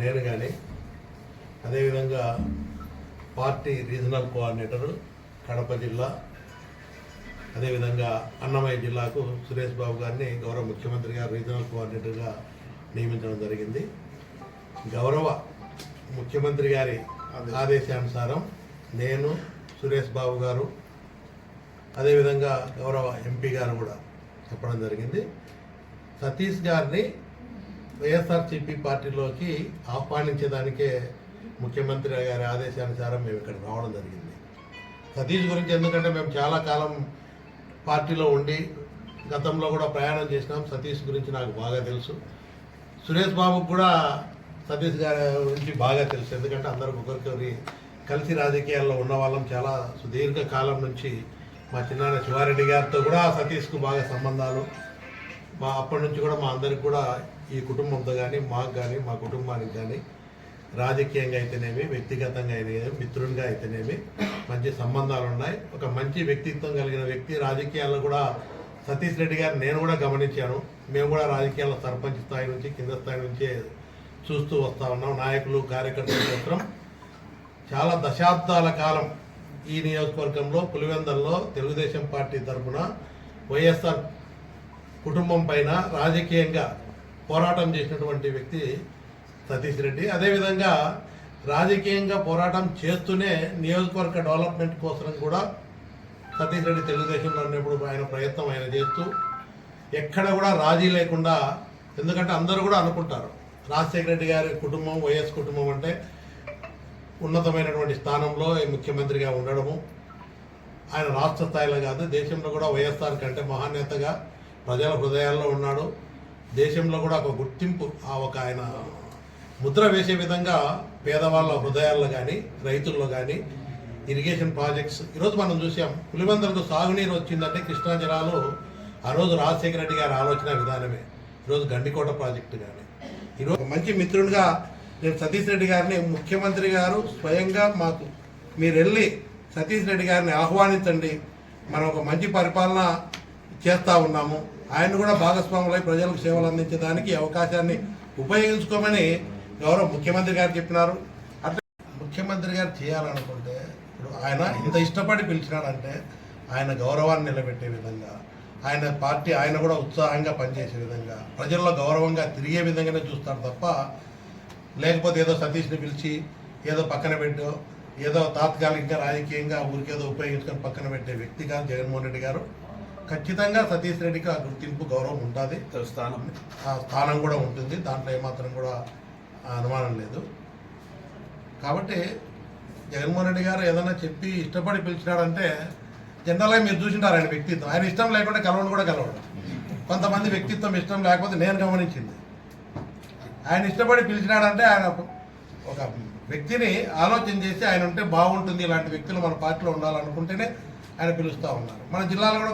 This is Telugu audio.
నేను కానీ అదేవిధంగా పార్టీ రీజనల్ కోఆర్డినేటరు కడప జిల్లా అదేవిధంగా అన్నమయ్య జిల్లాకు సురేష్ బాబు గారిని గౌరవ ముఖ్యమంత్రి గారు రీజనల్ కోఆర్డినేటర్గా నియమించడం జరిగింది. గౌరవ ముఖ్యమంత్రి గారి ఆదేశానుసారం నేను సురేష్ బాబు గారు అదేవిధంగా గౌరవ ఎంపీ గారు కూడా చెప్పడం జరిగింది. సతీష్ గారిని వైఎస్ఆర్సీపీ పార్టీలోకి ఆహ్వానించేదానికే ముఖ్యమంత్రి గారి ఆదేశానుసారం మేము ఇక్కడ రావడం జరిగింది. సతీష్ గురించి ఎందుకంటే మేము చాలా కాలం పార్టీలో ఉండి గతంలో కూడా ప్రయాణం చేసినాం. సతీష్ గురించి నాకు బాగా తెలుసు. సురేష్ బాబుకు కూడా సతీష్ గారి గురించి బాగా తెలుసు. ఎందుకంటే అందరూ ఒకరికొకరి కలిసి రాజకీయాల్లో ఉన్న వాళ్ళం చాలా సుదీర్ఘ కాలం నుంచి మా చిన్నాన్న శివారెడ్డి గారితో కూడా సతీష్కు బాగా సంబంధాలు. మా అప్పటి నుంచి కూడా మా అందరికి కూడా ఈ కుటుంబంతో కానీ మాకు కానీ మా కుటుంబానికి కానీ రాజకీయంగా అయితేనేమి వ్యక్తిగతంగా అయితేనేమి మిత్రునిగా అయితేనేమి మంచి సంబంధాలు ఉన్నాయి. ఒక మంచి వ్యక్తిత్వం కలిగిన వ్యక్తి రాజకీయాల్లో కూడా సతీష్ రెడ్డి గారు నేను కూడా గమనించాను. మేము కూడా రాజకీయాల్లో సర్పంచ్ స్థాయి నుంచి కింద స్థాయి నుంచే చూస్తూ వస్తా ఉన్నాం. నాయకులు కార్యకర్తలు మాత్రం చాలా దశాబ్దాల కాలం ఈ నియోజకవర్గంలో పులివెందల్లో తెలుగుదేశం పార్టీ తరఫున వైఎస్ఆర్ కుటుంబం పైన రాజకీయంగా పోరాటం చేసినటువంటి వ్యక్తి సతీష్ రెడ్డి. అదేవిధంగా రాజకీయంగా పోరాటం చేస్తూనే నియోజకవర్గ డెవలప్మెంట్ కోసం కూడా సతీష్ రెడ్డి తెలుగుదేశంలో ఉన్నప్పుడు ఆయన ప్రయత్నం ఆయన చేస్తూ ఎక్కడ కూడా రాజీ లేకుండా ఎందుకంటే అందరూ కూడా అనుకుంటారు రాజశేఖర రెడ్డి గారి కుటుంబం వైఎస్ కుటుంబం అంటే ఉన్నతమైనటువంటి స్థానంలో ముఖ్యమంత్రిగా ఉండడము. ఆయన రాష్ట్ర స్థాయిలో కాదు దేశంలో కూడా వైఎస్ఆర్ కంటే మహానేతగా ప్రజల హృదయాల్లో ఉన్నాడు. దేశంలో కూడా ఒక గుర్తింపు ఆ ఒక ఆయన ముద్ర వేసే విధంగా పేదవాళ్ళ హృదయాల్లో కానీ రైతుల్లో కానీ ఇరిగేషన్ ప్రాజెక్ట్స్. ఈరోజు మనం చూసాం పులివెందులకు సాగునీరు వచ్చిందంటే కృష్ణా జలాలు ఆ రోజు రాజశేఖర రెడ్డి గారి ఆలోచన విధానమే. ఈరోజు గండికోట ప్రాజెక్టు కానీ ఈరోజు మంచి మిత్రుడిగా నేను సతీష్ రెడ్డి గారిని ముఖ్యమంత్రి గారు స్వయంగా మాకు మీరు వెళ్ళి సతీష్ రెడ్డి గారిని ఆహ్వానించండి. మనం ఒక మంచి పరిపాలన చేస్తూ ఉన్నాము. ఆయన కూడా భాగస్వాములై ప్రజలకు సేవలు అందించడానికి అవకాశాన్ని ఉపయోగించుకోమని గౌరవ ముఖ్యమంత్రి గారు చెప్పినారు. అట్లా ముఖ్యమంత్రి గారు చేయాలనుకుంటే ఇప్పుడు ఆయన ఇంత ఇష్టపడి పిలిచినాడంటే ఆయన గౌరవాన్ని నిలబెట్టే విధంగా ఆయన పార్టీ ఆయన కూడా ఉత్సాహంగా పనిచేసే విధంగా ప్రజల్లో గౌరవంగా తిరిగే విధంగానే చూస్తారు తప్ప లేకపోతే ఏదో సతీష్ని పిలిచి ఏదో పక్కన పెట్టో ఏదో తాత్కాలికంగా రాజకీయంగా ఊరికేదో ఉపయోగించుకొని పక్కన పెట్టే వ్యక్తి కాదు జగన్మోహన్ రెడ్డి గారు. ఖచ్చితంగా సతీష్ రెడ్డికి ఆ గుర్తింపు గౌరవం ఉంటుంది స్థానం. ఆ స్థానం కూడా ఉంటుంది. దాంట్లో ఏమాత్రం కూడా అనుమానం లేదు. కాబట్టి జగన్మోహన్ రెడ్డి గారు ఏదైనా చెప్పి ఇష్టపడి పిలిచినాడంటే జనరల్గా మీరు చూసింటారు ఆయన వ్యక్తిత్వం. ఆయన ఇష్టం లేకుండా కలవడం కూడా కలవడం. కొంతమంది వ్యక్తిత్వం ఇష్టం లేకపోతే నేను గమనించింది. ఆయన ఇష్టపడి పిలిచినాడంటే ఆయన ఒక వ్యక్తిని ఆలోచన చేసి ఆయన ఉంటే బాగుంటుంది. ఇలాంటి వ్యక్తులు మన పార్టీలో ఉండాలనుకుంటేనే ఆయన పిలుస్తూ ఉన్నారు. మన జిల్లాలో కూడా